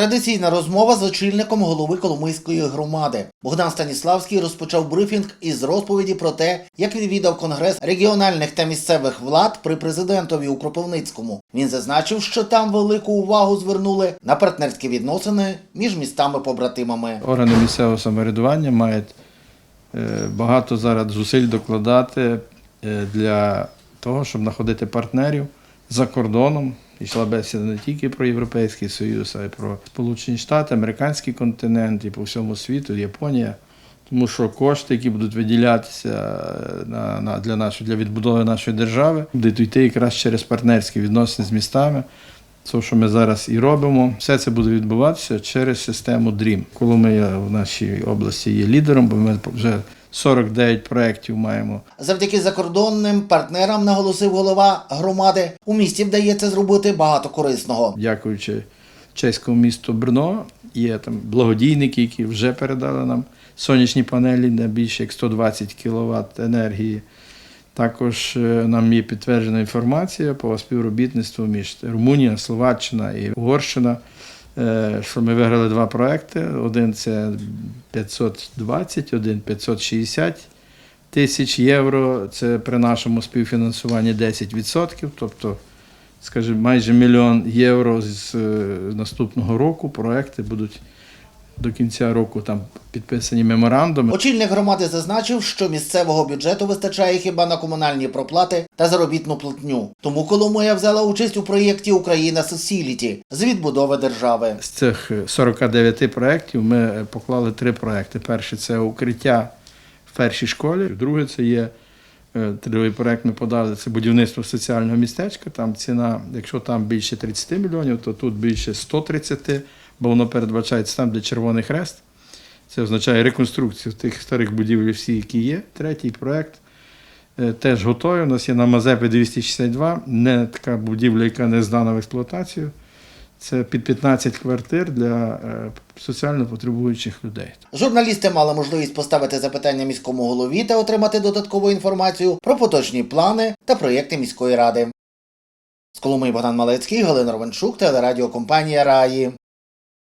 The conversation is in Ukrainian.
Традиційна розмова з очільником голови Коломийської громади. Богдан Станіславський розпочав брифінг із розповіді про те, як відвідав конгрес регіональних та місцевих влад при президентові у Кропивницькому. Він зазначив, що там велику увагу звернули на партнерські відносини між містами-побратимами. Органи місцевого самоврядування мають е, багато зараз зусиль докладати е, для того, щоб знаходити партнерів за кордоном. Йшла бесіда не тільки про Європейський Союз, а й про Сполучені Штати, американський континент і по всьому світу, Японія. Тому що кошти, які будуть виділятися е, на, на, для, нашої, для відбудови нашої держави, будуть йти якраз через партнерські відносини з містами. Це, що ми зараз і робимо, все це буде відбуватися через систему DREAM. Коломия в нашій області є лідером, бо ми вже 49 проєктів маємо. Завдяки закордонним партнерам, наголосив голова громади, у місті вдається зробити багато корисного. Дякуючи чеському місту Брно, є там благодійники, які вже передали нам сонячні панелі на більше як 120 кВт енергії. Також е, нам є підтверджена інформація по співробітництву між Румунія, Словаччина і Угорщина, що ми виграли два проекти. Один це 520, один 560 тисяч євро. Це при нашому співфінансуванні 10%, тобто, скажімо, майже мільйон євро з е, наступного року. Проекти будуть до кінця року там підписані меморандуми. Очільник громади зазначив, що місцевого бюджету вистачає хіба на комунальні проплати та заробітну платню. Тому Коломия взяла участь у проєкті Україна Сосіліті з відбудови держави. З цих 49 проєктів ми е, поклали три проєкти. Перший це укриття в першій школі. Другий це є е, другий проєкт ми подали це будівництво соціального містечка. Там ціна, якщо там більше 30 мільйонів, то тут більше 130, бо воно передбачається там, де Червоний Хрест. Це означає реконструкцію тих старих будівель, всі, які є. Третій проєкт е, теж готовий. У нас є на Мазепи 262, не така будівля, яка не здана в експлуатацію. Це під 15 квартир для е, соціально потребуючих людей. Журналісти мали можливість поставити запитання міському голові та отримати додаткову інформацію про поточні плани та проєкти міської ради. З Коломиї Богдан Малецький, Галина Ровенчук, телерадіокомпанія Раї.